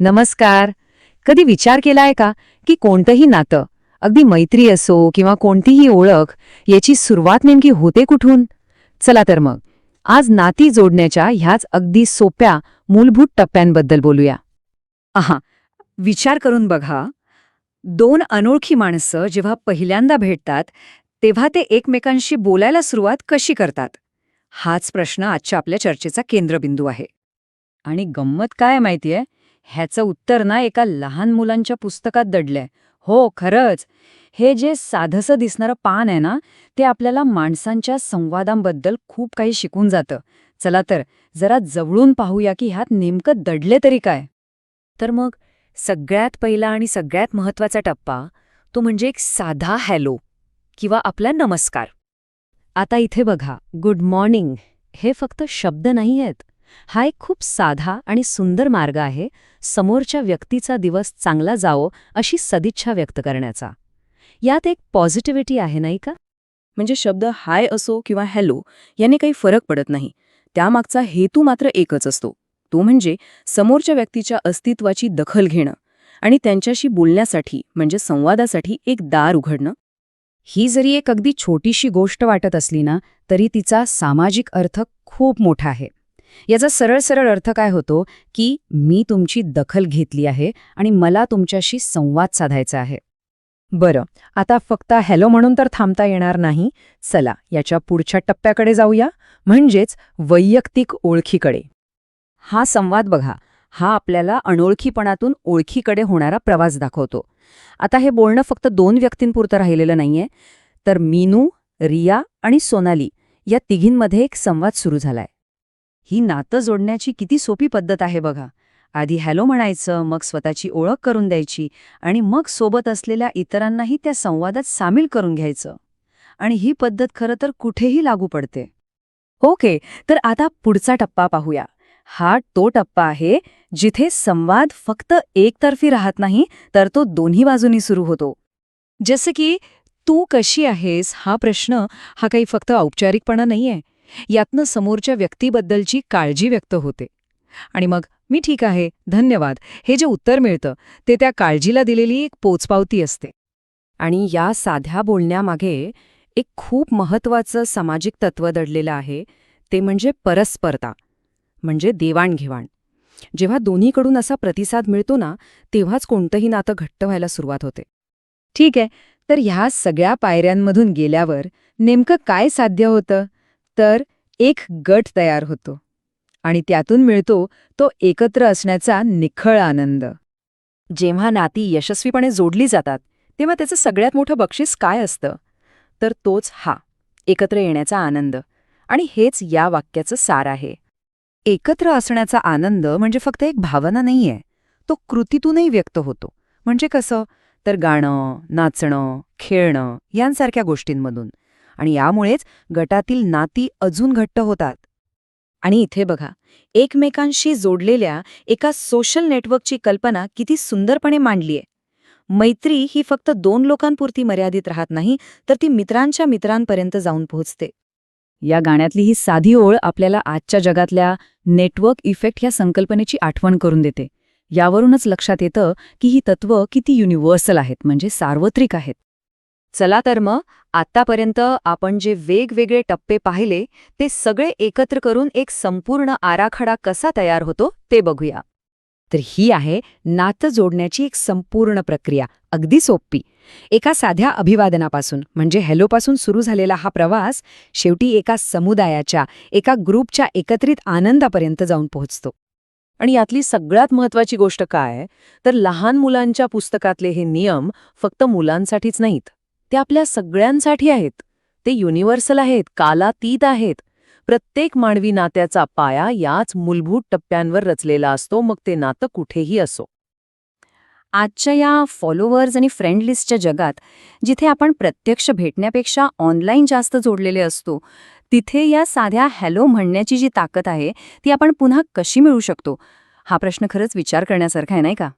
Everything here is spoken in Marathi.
नमस्कार. कधी विचार केलाय का की कोणतंही नातं अगदी मैत्री असो किंवा कोणतीही ओळख याची सुरुवात नेमकी होते कुठून? चला तर मग. आज नाती जोडण्याच्या ह्याच अगदी सोप्या मूलभूत टप्प्यांबद्दल बोलूया. आहा विचार करून बघा. दोन अनोळखी माणसं जेव्हा पहिल्यांदा भेटतात तेव्हा ते एकमेकांशी बोलायला सुरुवात कशी करतात? हाच प्रश्न आजच्या आपल्या चर्चेचा केंद्रबिंदू आहे. आणि गंमत काय माहितीये? ह्याचं उत्तर ना एका लहान मुलांच्या पुस्तकात दडलंय. हो खरंच. हे जे साधंसं दिसणारं पान आहे ना ते आपल्याला माणसांच्या संवादांबद्दल खूप काही शिकून जातं. चला तर जरा जवळून पाहूया की ह्यात नेमकं दडले तरी काय. तर मग सगळ्यात पहिला आणि सगळ्यात महत्त्वाचा टप्पा तो म्हणजे एक साधा हॅलो किंवा आपला नमस्कार. आता इथे बघा गुड मॉर्निंग. हे फक्त शब्द नाही आहेत हा एक खूप साधा आणि सुंदर मार्ग आहे. समोरच्या व्यक्तीचा दिवस चांगला जावो अशी सदिच्छा व्यक्त करण्याचा. यात एक पॉझिटिव्हिटी आहे नाही का? म्हणजे शब्द हाय असो किंवा हॅलो याने काही फरक पडत नाही. त्यामागचा हेतू मात्र एकच असतो. तो म्हणजे समोरच्या व्यक्तीच्या अस्तित्वाची दखल घेणं आणि त्यांच्याशी बोलण्यासाठी म्हणजे संवादासाठी एक दार उघडणं. ही जरी एक अगदी छोटीशी गोष्ट वाटत असली ना तरी तिचा सामाजिक अर्थ खूप मोठा आहे. याचा सरळ सरळ अर्थ काय होतो की मी तुमची दखल घेतली आहे आणि मला तुमच्याशी संवाद साधायचा आहे. बरं आता फक्त हॅलो म्हणून तर थांबता येणार नाही. चला याच्या पुढच्या टप्प्याकडे जाऊया. म्हणजेच वैयक्तिक ओळखीकडे. हा संवाद बघा हा आपल्याला अनोळखीपणातून ओळखीकडे होणारा प्रवास दाखवतो. आता हे बोलणं फक्त दोन व्यक्तींपुरतं राहिलेलं नाहीये. तर मीनू रिया आणि सोनाली या तिघींमध्ये एक संवाद सुरू झालाय. ही नातं जोडण्याची किती सोपी पद्धत आहे बघा. आधी हॅलो म्हणायचं मग स्वतःची ओळख करून द्यायची आणि मग सोबत असलेल्या इतरांनाही त्या संवादात सामील करून घ्यायचं. आणि ही पद्धत खरं तर कुठेही लागू पडते. ओके तर आता पुढचा टप्पा पाहूया. हा तो टप्पा आहे जिथे संवाद फक्त एकतर्फी राहत नाही तर तो दोन्ही बाजूनी सुरू होतो. जसं की तू कशी आहेस? हा प्रश्न हा काही फक्त औपचारिकपणा नाहीये. यातनं समोरच्या व्यक्तीबद्दलची काळजी व्यक्त होते. आणि मग मी ठीक आहे धन्यवाद. हे जे उत्तर मिळतं ते त्या काळजीला दिलेली एक पोचपावती असते. आणि या साध्या बोलण्यामागे एक खूप महत्वाचं सामाजिक तत्व दडलेलं आहे ते म्हणजे परस्परता म्हणजे देवाणघेवाण. जेव्हा दोन्हीकडून असा प्रतिसाद मिळतो ना तेव्हाच कोणतंही नातं घट्ट व्हायला सुरुवात होते. ठीक आहे तर ह्या सगळ्या पायऱ्यांमधून गेल्यावर नेमकं काय साध्य होतं? तर एक गट तयार होतो आणि त्यातून मिळतो तो एकत्र असण्याचा निखळ आनंद. जेव्हा नाती यशस्वीपणे जोडली जातात तेव्हा त्याचं सगळ्यात मोठं बक्षीस काय असतं? तर तोच हा एकत्र येण्याचा आनंद. आणि हेच या वाक्याचं सार आहे. एकत्र असण्याचा आनंद म्हणजे फक्त एक भावना नाहीये. तो कृतीतूनही व्यक्त होतो. म्हणजे कसं? तर गाणं नाचणं खेळणं यांसारख्या गोष्टींमधून. आणि यामुळेच गटातील नाती अजून घट्ट होतात. आणि इथे बघा एकमेकांशी जोडलेल्या एका सोशल नेटवर्कची कल्पना किती सुंदरपणे मांडलीय. मैत्री ही फक्त दोन लोकांपुरती मर्यादित राहत नाही तर ती मित्रांच्या मित्रांपर्यंत जाऊन पोहोचते. या गाण्यातली ही साधी ओळ आपल्याला आजच्या जगातल्या नेटवर्क इफेक्ट ह्या संकल्पनेची आठवण करून देते. यावरूनच लक्षात येतं की ही तत्त्व किती युनिव्हर्सल आहेत म्हणजे सार्वत्रिक आहेत. चला तर मग आतापर्यंत आपण जे वेगवेगळे टप्पे पाहिले ते सगळे एकत्र करून एक संपूर्ण आराखडा कसा तयार होतो ते बघूया. तर ही आहे नातं जोडण्याची एक संपूर्ण प्रक्रिया अगदी सोपी. एका साध्या अभिवादनापासून म्हणजे हॅलोपासून सुरू झालेला हा प्रवास शेवटी एका समुदायाच्या एका ग्रुपच्या एकत्रित आनंदापर्यंत जाऊन पोहोचतो. आणि यातली सगळ्यात महत्वाची गोष्ट काय? तर लहान मुलांच्या पुस्तकातले हे नियम फक्त मुलांसाठीच नाहीत. ते आपल्या सगळ्यांसाठी आहेत. ते युनिव्हर्सल आहेत कालातीत आहेत. प्रत्येक मानवी नात्याचा पाया याच मूलभूत टप्प्यांवर रचलेला असतो मग ते नातं कुठेही असो. आजच्या या फॉलोअर्स आणि फ्रेंड लिस्टच्या जगात जिथे आपण प्रत्यक्ष भेटण्यापेक्षा ऑनलाईन जास्त जोडलेले असतो तिथे या साध्या हॅलो म्हणण्याची जी ताकद आहे ती आपण पुन्हा कशी मिळू शकतो? हा प्रश्न खरंच विचार करण्यासारखा आहे नाही का?